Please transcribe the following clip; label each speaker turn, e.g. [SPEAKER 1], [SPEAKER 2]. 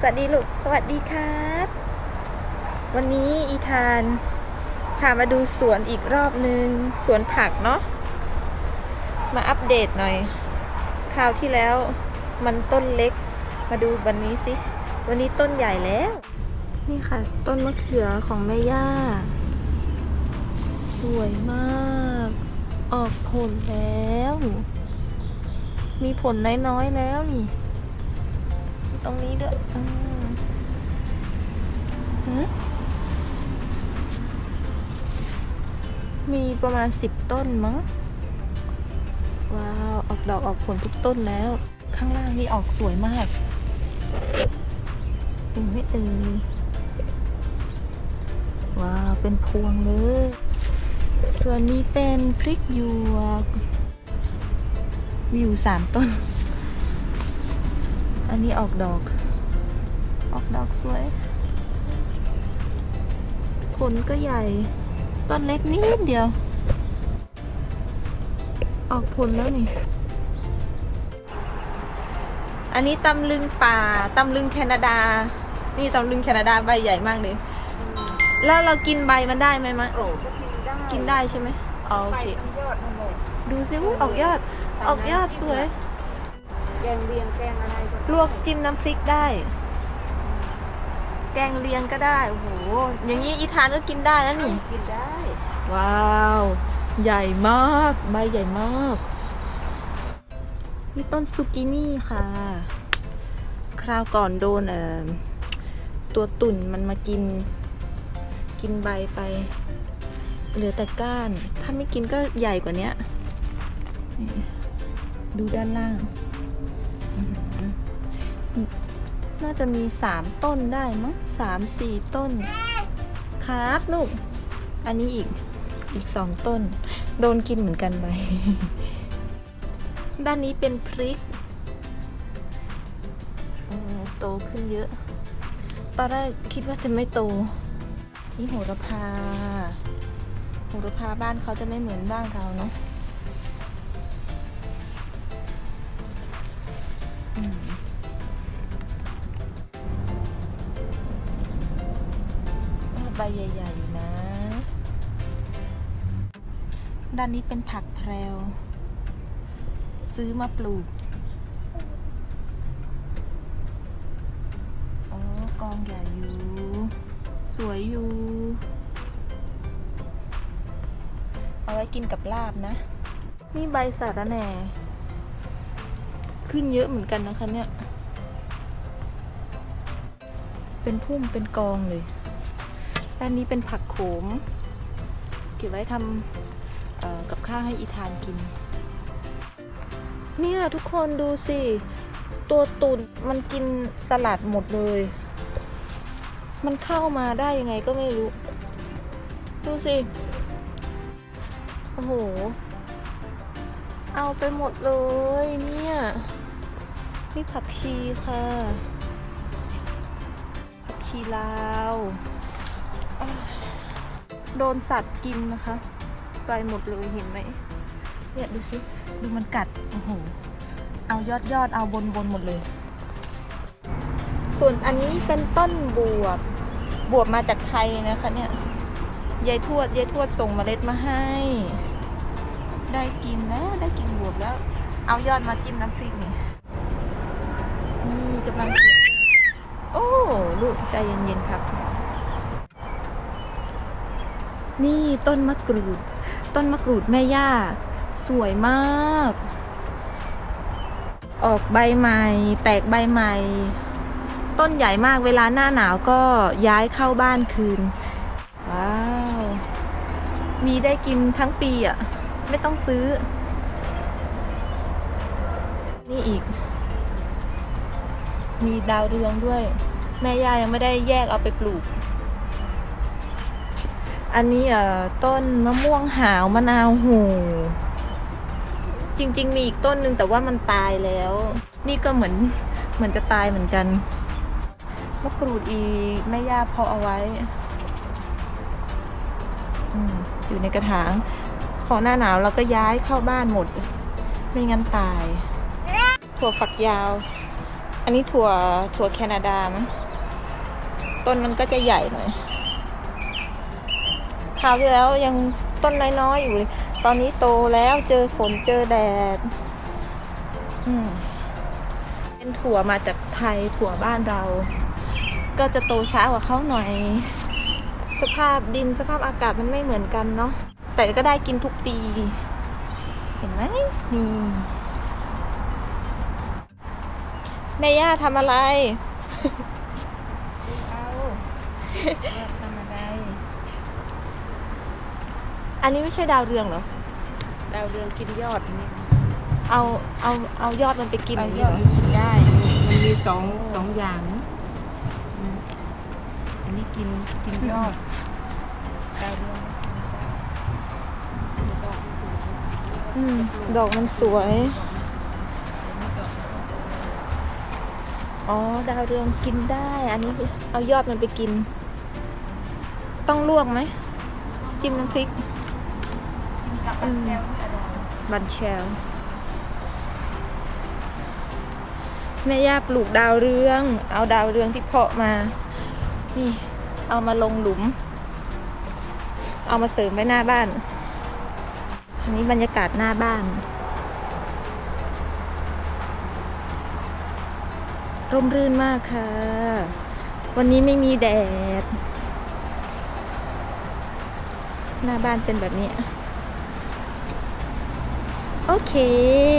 [SPEAKER 1] สวัสดีลูก สวัสดีครับ วันนี้อีธานพามาดูสวนอีกรอบนึง สวนผักเนาะ มาอัปเดตหน่อย คราวที่แล้วมันต้นเล็ก มาดูวันนี้สิ วันนี้ต้นใหญ่แล้ว นี่ค่ะ ต้นมะเขือของแม่ย่า สวยมาก ออกผลแล้ว มีผลน้อยๆแล้วนี่ ตรงนี้ด้วยอืมมีประมาณสิบต้นมั้ง ว้าว ออกดอกออกผลทุกต้นแล้ว ข้างล่างนี่ออกสวยมากเห็นไหม่เอ่ยว้าว เป็นพวงเลย ส่วนนี้เป็นพริกหยวกมีอยู่สามต้น อันนี้ออกดอก ออกดอกสวย ผลก็ใหญ่ ต้นเล็กนิดเดียว ออกผลแล้วนี่ อันนี้ตำลึงป่าตำลึงแคนาดา นี่ตำลึงแคนาดาใบใหญ่มากเลย แล้วเรากินใบมันได้ไหมมะ
[SPEAKER 2] โอ้ก็กินได้
[SPEAKER 1] กินได้ใช่ไหมอ๋อโอ
[SPEAKER 2] ไป
[SPEAKER 1] เค
[SPEAKER 2] ทั้งยอดนั่นแหละ
[SPEAKER 1] ดูซิอุ๊ยออกยอด ออกยอดสวย
[SPEAKER 2] แก งเลียงแกงอะไรก็ได้
[SPEAKER 1] ลวกจิ้มน้ำพริกได้ แกงเลียงก็ได้โอ้โหอย่างนี้อีทานก็กินได้แล้วนี่
[SPEAKER 2] กินได้
[SPEAKER 1] ว้าว ใหญ่มากใบใหญ่มาก นี่ต้นซูกินี่ค่ะ คราวก่อนโดนเอ่อตัวตุ่นมันมากิน กินใบไป เหลือแต่ก้าน ถ้าไม่กินก็ใหญ่กว่านี้นี่ดูด้านล่างอื้อหือ น่าจะมีสามต้นได้มั้งสามสี่ต้น ครับลูก อันนี้อีกอีกสองต้น โดนกินเหมือนกันไป ด้านนี้เป็นพริกโตขึ้นเยอะ ตอนแรกคิดว่าจะไม่โต นี่โหระพา โหระพาบ้านเขาจะไม่เหมือนบ้านเราเนาะ ใบใหญ่ๆอยู่นะ ด้านนี้เป็นผักแพรว ซื้อมาปลูกอ๋อกองใหญ่อยู่ สวยอยู่ เอาไว้กินกับลาบนะ นี่ใบสาระแหน่ ขึ้นเยอะเหมือนกันนะคะเนี่ย เป็นพุ่มเป็นกองเลย ด้านนี้เป็นผักโขม เก็บไว้ทำกับข้าวให้อีธานกิน เนี่ยทุกคนดูสิ ตัวตุ่นมันกินสลัดหมดเลย มันเข้ามาได้ยังไงก็ไม่รู้ ดูสิ โอ้โห เอาไปหมดเลยเนี่ย นี่ผักชีค่ะ ผักชีลาว โดนสัตว์กินนะคะไปหมดเลยเห็นไหมเนี่ยดูสิดูมันกัดโอ้โหเอายอดยอดเอาบนบนหมดเลย ส่วนอันนี้เป็นต้นบวบบวบมาจากไทยนะคะเนี่ยยายทวดยายทวดส่งเมล็ดมาให้ ได้กินแล้วได้กินบวบแล้ว เอายอดมาจิ้มน้ำพริกนี่นี่กำลังเสียงโอ้ลูกใจเย็นๆครับ นี่ต้นมะกรูด ต้นมะกรูดแม่ย่า สวยมาก ออกใบใหม่ แตกใบใหม่ ต้นใหญ่มากเวลาหน้าหนาวก็ย้ายเข้าบ้านคืน ว้าว มีได้กินทั้งปีอะ ไม่ต้องซื้อ นี่อีก มีดาวเรืองด้วย แม่ย่ายังไม่ได้แยกเอาไปปลูก อันนี้เอ่อต้นมะม่วงหาวมะนาวหูจริง ๆ มีอีกต้นหนึ่งแต่ว่ามันตายแล้ว นี่ก็เหมือนเหมือนจะตายเหมือนกันมะกรูดอีแม่ย่าเพาะเอาไว้อืมอยู่ในกระถางพอหน้าหนาวเราก็ย้ายเข้าบ้านหมด ไม่งั้นตาย ถั่วฝักยาว อันนี้ถั่วถั่วแคนาดามั้งต้นมันก็จะใหญ่หน่อย คราวที่แล้วยังต้นน้อยๆอยู่เลย ตอนนี้โตแล้วเจอฝนเจอแดดอืมเป็นถั่วมาจากไทยถั่วบ้านเรา ก็จะโตช้ากว่าเขาหน่อย สภาพดินสภาพอากาศมันไม่เหมือนกันเนาะแต่ก็ได้กินทุกปี เห็นไหมนี่แม่ย่าทำอะไร
[SPEAKER 2] เอาว่าทำ อะไร
[SPEAKER 1] อันนี้ไม่ใช่ดาวเรืองเหรอ
[SPEAKER 2] ดาวเรืองกินยอดนี่
[SPEAKER 1] เอาเอาเอายอดมันไปกินอ
[SPEAKER 2] เอา
[SPEAKER 1] ย่าง
[SPEAKER 2] ย
[SPEAKER 1] นี้
[SPEAKER 2] อ
[SPEAKER 1] เหรอ
[SPEAKER 2] ดกินได้ มันมีสองสองอย่างอืมอันนี้กินกินยอดดาวเรืองไม่กินได้ดอกมันสวย
[SPEAKER 1] อืมดอกมันสวย อ๋อ ดาวเรืองกินได้ อันนี้คือเอายอดมันไปกิน ต้องลวกไหม จิ้มน้ำพริก
[SPEAKER 2] กินกับ
[SPEAKER 1] อืม
[SPEAKER 2] แก้วที่อร่อย
[SPEAKER 1] บันแชลแม่ย่าปลูกดาวเรือง เอาดาวเรืองที่เพาะมา นี่เอามาลงหลุม เอามาเสริมไว้หน้าบ้าน อันนี้บรรยากาศหน้าบ้าน ร่มรื่นมากค่ะ วันนี้ไม่มีแดด หน้าบ้านเป็นแบบนี้ โอเค